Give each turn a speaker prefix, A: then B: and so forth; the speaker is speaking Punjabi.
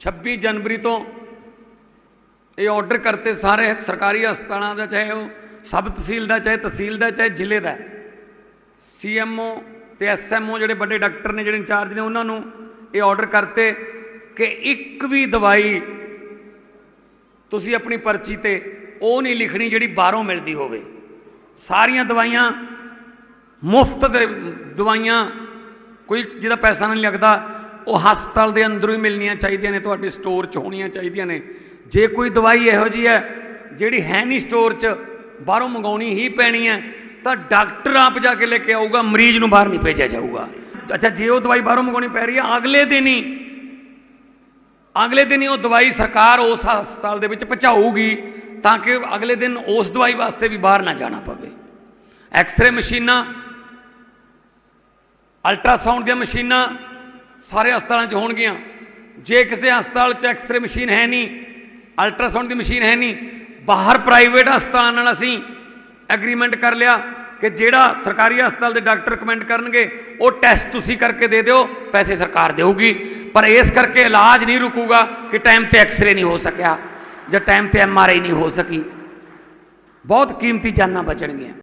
A: 26 ਜਨਵਰੀ ਤੋਂ ਇਹ ਆਰਡਰ ਕਰਤੇ ਸਾਰੇ ਸਰਕਾਰੀ ਹਸਪਤਾਲਾਂ ਦਾ, ਚਾਹੇ ਉਹ ਸਬ ਤਹਿਸੀਲ ਦਾ, ਚਾਹੇ ਤਹਿਸੀਲ ਦਾ, ਚਾਹੇ ਜ਼ਿਲ੍ਹੇ ਦਾ। ਸੀਐਮਓ ਤੇ ਐਸਐਮਓ ਜਿਹੜੇ ਵੱਡੇ ਡਾਕਟਰ ਨੇ, ਜਿਹੜੇ ਇੰਚਾਰਜ ਨੇ, ਉਹਨਾਂ ਨੂੰ ਇਹ ਆਰਡਰ ਕਰਤੇ ਕਿ ਇੱਕ ਵੀ ਦਵਾਈ ਤੁਸੀਂ ਆਪਣੀ ਪਰਚੀ ਤੇ ਉਹ ਨਹੀਂ ਲਿਖਣੀ ਜਿਹੜੀ ਬਾਹਰੋਂ ਮਿਲਦੀ ਹੋਵੇ। ਸਾਰੀਆਂ ਦਵਾਈਆਂ ਮੁਫਤ ਦਵਾਈਆਂ, ਕੋਈ ਜਿਹਦਾ ਪੈਸਾ ਨਹੀਂ ਲੱਗਦਾ ਉਹ ਹਸਪਤਾਲ ਦੇ ਅੰਦਰੋਂ ਹੀ ਮਿਲਣੀਆਂ ਚਾਹੀਦੀਆਂ ਨੇ, ਤੁਹਾਡੇ ਸਟੋਰ 'ਚ ਹੋਣੀਆਂ ਚਾਹੀਦੀਆਂ ਨੇ। ਜੇ ਕੋਈ ਦਵਾਈ ਇਹੋ ਜੀ ਹੈ, ਜਿਹੜੀ ਹੈ ਨਹੀਂ ਸਟੋਰ 'ਚ, ਬਾਹਰੋਂ ਮੰਗਾਉਣੀ ਹੀ ਪੈਣੀ ਹੈ, ਤਾਂ ਡਾਕਟਰ ਆਪ ਜਾ ਕੇ ਲੈ ਕੇ ਆਊਗਾ, ਮਰੀਜ਼ ਨੂੰ ਬਾਹਰ ਨਹੀਂ ਭੇਜਿਆ ਜਾਊਗਾ। ਅੱਛਾ, ਜੇ ਉਹ ਦਵਾਈ ਬਾਹਰੋਂ ਮੰਗਾਉਣੀ ਪੈ ਰਹੀ ਹੈ, ਅਗਲੇ ਦਿਨ ਹੀ, ਅਗਲੇ ਦਿਨ ਹੀ ਉਹ ਦਵਾਈ ਸਰਕਾਰ ਉਸ ਹਸਪਤਾਲ ਦੇ ਵਿੱਚ ਪਹੁੰਚਾਊਗੀ, ਤਾਂ ਕਿ ਅਗਲੇ ਦਿਨ ਉਸ ਦਵਾਈ ਵਾਸਤੇ ਵੀ ਬਾਹਰ ਨਾ ਜਾਣਾ ਪਵੇ। ਐਕਸ-ਰੇ ਮਸ਼ੀਨਾਂ ਅਲਟਰਾਸਾਊਂਡ ਦੀਆਂ ਮਸ਼ੀਨਾਂ ਸਾਰੇ ਹਸਪਤਾਲਾਂ 'ਚ ਹੋਣਗੀਆਂ। ਜੇ ਕਿਸੇ ਹਸਪਤਾਲ 'ਚ ਐਕਸ-ਰੇ ਮਸ਼ੀਨ ਹੈ ਨਹੀਂ ਅਲਟਰਾਸਾਊਂਡ ਦੀ ਮਸ਼ੀਨ ਹੈ ਨਹੀਂ, ਬਾਹਰ ਪ੍ਰਾਈਵੇਟ ਹਸਪਤਾਲਾਂ ਨਾਲ ਅਸੀਂ ਐਗਰੀਮੈਂਟ ਕਰ ਲਿਆ ਕਿ ਜਿਹੜਾ ਸਰਕਾਰੀ ਹਸਪਤਾਲ ਦੇ ਡਾਕਟਰ ਕਮੈਂਡ ਕਰਨਗੇ, ਉਹ ਟੈਸਟ ਤੁਸੀਂ ਕਰਕੇ ਦੇ ਦਿਓ, ਪੈਸੇ ਸਰਕਾਰ ਦੇਊਗੀ। ਪਰ ਇਸ ਕਰਕੇ ਇਲਾਜ ਨਹੀਂ ਰੁਕੂਗਾ ਕਿ ਟਾਈਮ ਤੇ ਐਕਸ-ਰੇ ਨਹੀਂ ਹੋ ਸਕਿਆ ਜਾਂ ਟਾਈਮ ਤੇ ਐਮ-ਆਰ-ਆਈ ਨਹੀਂ ਹੋ ਸਕੀ। ਬਹੁਤ ਕੀਮਤੀ ਜਾਨਾਂ ਬਚਣਗੀਆਂ।